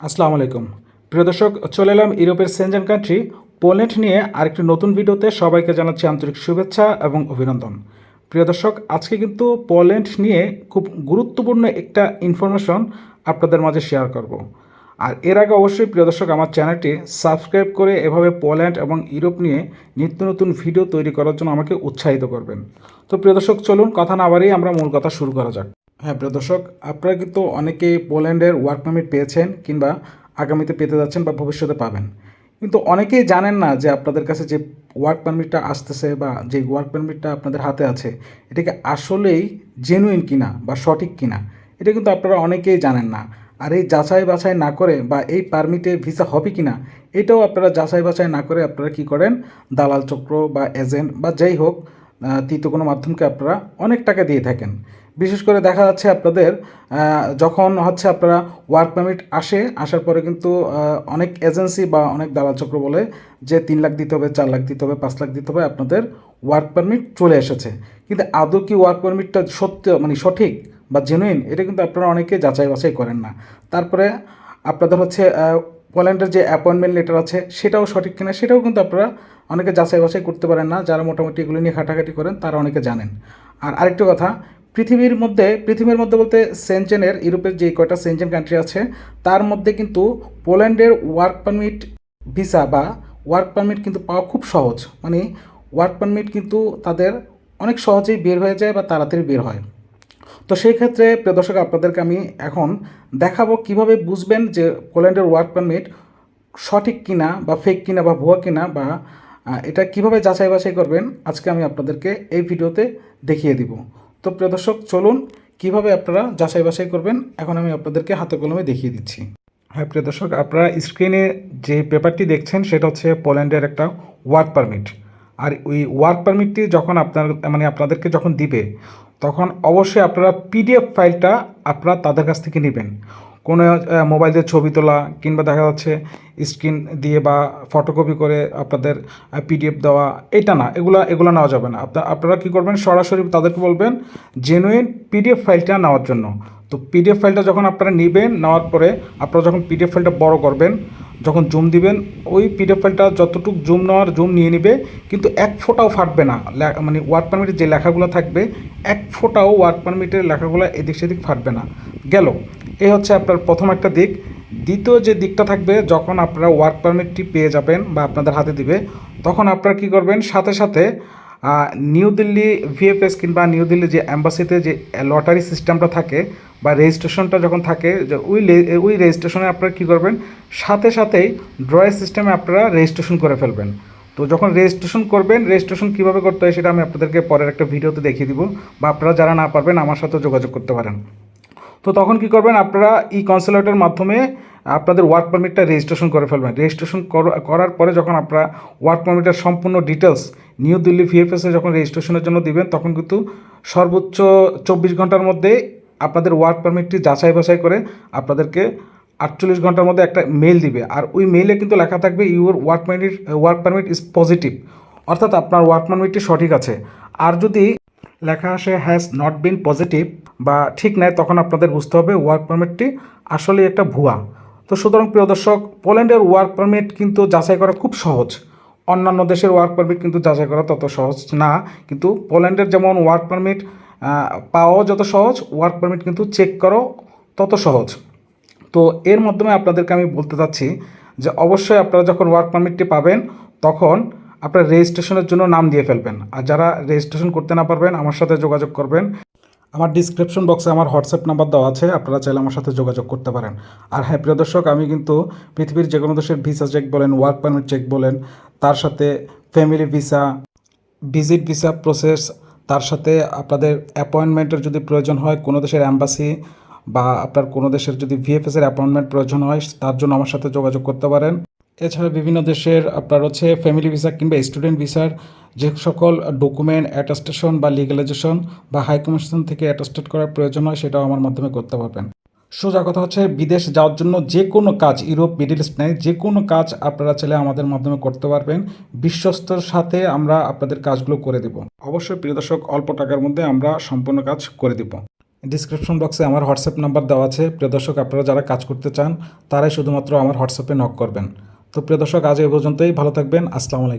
আসসালামু আলাইকুম। প্রিয় দর্শক, চলে এলাম ইউরোপের সেনজেন কান্ট্রি, পোল্যান্ড নিয়ে আরেকটি নতুন ভিডিওতে সবাইকে জানাচ্ছি আন্তরিক শুভেচ্ছা এবং অভিনন্দন। প্রিয় দর্শক, আজকে কিন্তু পোল্যান্ড নিয়ে খুব গুরুত্বপূর্ণ একটা ইনফরমেশন আপনাদের মাঝে শেয়ার করব। আর এর আগে অবশ্যই, প্রিয় দর্শক, আমার চ্যানেলটি সাবস্ক্রাইব করে এভাবে পোল্যান্ড এবং ইউরোপ নিয়ে নিত্য নতুন ভিডিও তৈরি করার জন্য আমাকে উৎসাহিত করবেন। তো প্রিয় দর্শক, চলুন, কথা না বাড়িয়ে আমরা মূল কথা শুরু করা যাক। হ্যাঁ প্রিয় দর্শক, আপনারা কিন্তু অনেকেই পোল্যান্ডের ওয়ার্ক পারমিট পেয়েছেন কিংবা আগামীতে পেতে যাচ্ছেন বা ভবিষ্যতে পাবেন। কিন্তু অনেকেই জানেন না যে আপনাদের কাছে যে ওয়ার্ক পারমিটটা আসতেছে বা যে ওয়ার্ক পারমিটটা আপনাদের হাতে আছে, এটাকে আসলেই জেনুইন কিনা বা সঠিক কিনা, এটা কিন্তু আপনারা অনেকেই জানেন না। আর এই যাচাই বাছাই না করে বা এই পারমিটে ভিসা হবে কি না এটাও আপনারা যাচাই বাছাই না করে আপনারা কি করেন, দালাল চক্র বা এজেন্ট বা যাই হোক তৃতীয় কোনো মাধ্যমকে আপনারা অনেক টাকা দিয়ে থাকেন। বিশেষ করে দেখা যাচ্ছে আপনাদের যখন হচ্ছে আপনারা ওয়ার্ক পারমিট আসে, আসার পরে কিন্তু অনেক এজেন্সি বা অনেক দালাল চক্র বলে যে তিন লাখ দিতে হবে, চার লাখ দিতে হবে, পাঁচ লাখ দিতে হবে, আপনাদের ওয়ার্ক পারমিট চলে এসেছে। কিন্তু আদৌ কি ওয়ার্ক পারমিটটা সত্য মানে সঠিক বা জেনুইন এটা কিন্তু আপনারা অনেকে যাচাই বাছাই করেন না। তারপরে আপনাদের হচ্ছে পোল্যান্ডের যে অ্যাপয়েন্টমেন্ট লেটার আছে, সেটাও সঠিক কিনা, সেটাও কিন্তু আপনারা অনেকে যাচাই বাছাই করতে পারেন না। যারা মোটামুটি এগুলো নিয়ে ঘাটাঘাটি করেন, তারা অনেকে জানেন। আর আরেকটা কথা পৃথিবীর মধ্যে পৃথিবীর মধ্যে বলতে সেনচেনের, ইউরোপের যে কয়টা সেনচেন কান্ট্রি আছে, তার মধ্যে কিন্তু পোল্যান্ডের ওয়ার্ক পারমিট ভিসা বা ওয়ার্ক পারমিট কিন্তু পাওয়া খুব সহজ। মানে ওয়ার্ক পারমিট কিন্তু তাদের অনেক সহজেই বের হয়ে যায় বা তাড়াতাড়ি বের হয়। তো সেই ক্ষেত্রে, প্রিয় দর্শক, আপনাদেরকে আমি এখন দেখাবো কীভাবে বুঝবেন যে পোল্যান্ডের ওয়ার্ক পারমিট সঠিক কিনা বা ফেক কিনা বা ভুয়া কিনা বা এটা কীভাবে যাচাই বাছাই করবেন, আজকে আমি আপনাদেরকে এই ভিডিওতে দেখিয়ে দিব। তো প্রিয় দর্শক, চলুন কীভাবে আপনারা যাচাই বাছাই করবেন? এখন আমি আপনাদেরকে হাতে কলমে দেখিয়ে দিচ্ছি। হ্যাঁ প্রিয় দর্শক, আপনারা স্ক্রিনে যে পেপারটি দেখছেন, সেটা হচ্ছে পোল্যান্ডের একটা ওয়ার্ক পারমিট আর ওই ওয়ার্ক পারমিটটি যখন আপনার মানে আপনাদেরকে যখন দিবে তখন অবশ্যই আপনারা পিডিএফ ফাইলটা আপনারা তাদের কাছ থেকে নেবেন। কোনো মোবাইল দিয়ে ছবি তোলা কিংবা দেখা যাচ্ছে স্ক্রিন দিয়ে বা ফটোকপি করে আপনাদের পিডিএফ দেওয়া, এটা না, এগুলো এগুলো নেওয়া যাবে না। আপনার, আপনারা কী করবেন? সরাসরি তাদেরকে বলবেন জেনুইন পিডিএফ ফাইলটা নেওয়ার জন্য। তো পিডিএফ ফাইলটা যখন আপনারা নেবেন, নেওয়ার পরে আপনারা যখন পিডিএফ ফাইলটা বড় করবেন যখন জুম দিবেন, ওই পিডিএফ ফাইলটা যতটুকু জুম নেওয়ার, জুম নিয়ে নেবে, কিন্তু এক ফোঁটাও ফাটবে না। মানে ওয়ার্ক পারমিটের যে লেখাগুলো থাকবে, এক ফোঁটাও ওয়ার্ক পারমিটের লেখাগুলো এদিক সেদিক ফাটবে না। গেল। এই হচ্ছে আপনার প্রথম একটা দিক। দ্বিতীয় যে দিকটা থাকবে, যখন আপনারা ওয়ার্ক পারমিটটি পেয়ে যাবেন বা আপনাদের হাতে দিবে, তখন আপনারা কী করবেন? সাথে সাথে নিউ দিল্লি ভিএফএস কিংবা নিউ দিল্লি যে অ্যাম্বাসিতে যে লটারি সিস্টেমটা থাকে বা রেজিস্ট্রেশনটা যখন থাকে, যে ওই ওই রেজিস্ট্রেশনে আপনারা কী করবেন? সাথে সাথেই ড্রয়ের সিস্টেমে আপনারা রেজিস্ট্রেশন করে ফেলবেন। তো যখন রেজিস্ট্রেশন করবেন, রেজিস্ট্রেশন কীভাবে করতে হয় সেটা আমি আপনাদেরকে পরের একটা ভিডিওতে দেখিয়ে দিব বা আপনারা যারা না পারবেন আমার সাথে যোগাযোগ করতে পারেন। তো তখন কি করবেন? আপনারা ই কনসুলেটের মাধ্যমে আপনাদের ওয়ার্ক পারমিটটা রেজিস্ট্রেশন করে ফেলবেন। রেজিস্ট্রেশন করার পরে যখন আপনারা ওয়ার্ক পারমিটের সম্পূর্ণ ডিটেলস নিউ দিল্লি ভিএফএসে যখন রেজিস্ট্রেশনের জন্য দিবেন, তখন কিন্তু সর্বোচ্চ চব্বিশ ঘণ্টার মধ্যে আপনাদের ওয়ার্ক পারমিটটি যাচাই বাছাই করে আপনাদেরকে আটচল্লিশ ঘণ্টার মধ্যে একটা মেল দিবে। আর ওই মেইলে কিন্তু লেখা থাকবে your work permit work permit is positive অর্থাৎ আপনার ওয়ার্ক পারমিটটি সঠিক আছে। আর যদি লেখা আসে হ্যাজ নট বিন পজিটিভ বা ঠিক নাই, তখন আপনাদের বুঝতে হবে ওয়ার্ক পারমিটটি আসলে একটা ভুয়া। তো সুতরাং, প্রিয় দর্শক, পোল্যান্ডের ওয়ার্ক পারমিট কিন্তু যাচাই করা খুব সহজ। অন্যান্য দেশের ওয়ার্ক পারমিট কিন্তু যাচাই করা তত সহজ না, কিন্তু পোল্যান্ডের যেমন ওয়ার্ক পারমিট পাওয়াও যত সহজ ওয়ার্ক পারমিট কিন্তু চেক করো তত সহজ। তো এর মাধ্যমে আপনাদেরকে আমি বলতে চাচ্ছি যে, অবশ্যই আপনারা যখন ওয়ার্ক পারমিটটি পাবেন, তখন আপনারা রেজিস্ট্রেশনের জন্য নাম দিয়ে ফেলবেন। আর যারা রেজিস্ট্রেশন করতে না পারবেন, আমার সাথে যোগাযোগ করবেন। আমার ডিসক্রিপশন বক্সে আমার হোয়াটসঅ্যাপ নাম্বার দেওয়া আছে, আপনারা চাইলে আমার সাথে যোগাযোগ করতে পারেন। আর হ্যাঁ প্রিয় দর্শক, আমি কিন্তু পৃথিবীর যে কোনো দেশের ভিসা চেক বলেন ওয়ার্ক পারমিট চেক বলেন, তার সাথে family visa visit visa process তার সাথে আপনাদের অ্যাপয়েন্টমেন্টের যদি প্রয়োজন হয়, কোনো দেশের অ্যাম্বাসি বা আপনার কোনো দেশের যদি ভিএফএসের অ্যাপয়েন্টমেন্ট প্রয়োজন হয়, তার জন্য আমার সাথে যোগাযোগ করতে পারেন। এছাড়া বিভিন্ন দেশের আপনার হচ্ছে ফ্যামিলি ভিসা কিংবা স্টুডেন্ট ভিসার যে সকল ডকুমেন্ট অ্যাটাস্টেশন বা লিগালাইজেশন বা হাই কমিশন থেকে অ্যাটাস্টেড করার প্রয়োজন হয়, সেটাও আমার মাধ্যমে করতে পারবেন। সোজা কথা হচ্ছে, বিদেশ যাওয়ার জন্য যে কোনো কাজ, ইউরোপ মিডিল ইস্ট নেয় যে কোনো কাজ আপনারা চাইলে আমাদের মাধ্যমে করতে পারবেন। বিশ্বস্তর সাথে আমরা আপনাদের কাজগুলো করে দেব। অবশ্যই প্রিয় দর্শক, অল্প টাকার মধ্যে আমরা সম্পূর্ণ কাজ করে দেব। ডিসক্রিপশন বক্সে আমার হোয়াটসঅ্যাপ নাম্বার দেওয়া আছে। প্রিয় দর্শক, আপনারা যারা কাজ করতে চান, তারাই শুধুমাত্র আমার হোয়াটসঅ্যাপে নক করবেন। তো প্রিয় দর্শক আজ এই পর্যন্তই। ভালো থাকবেন। আসসালামু আলাইকুম।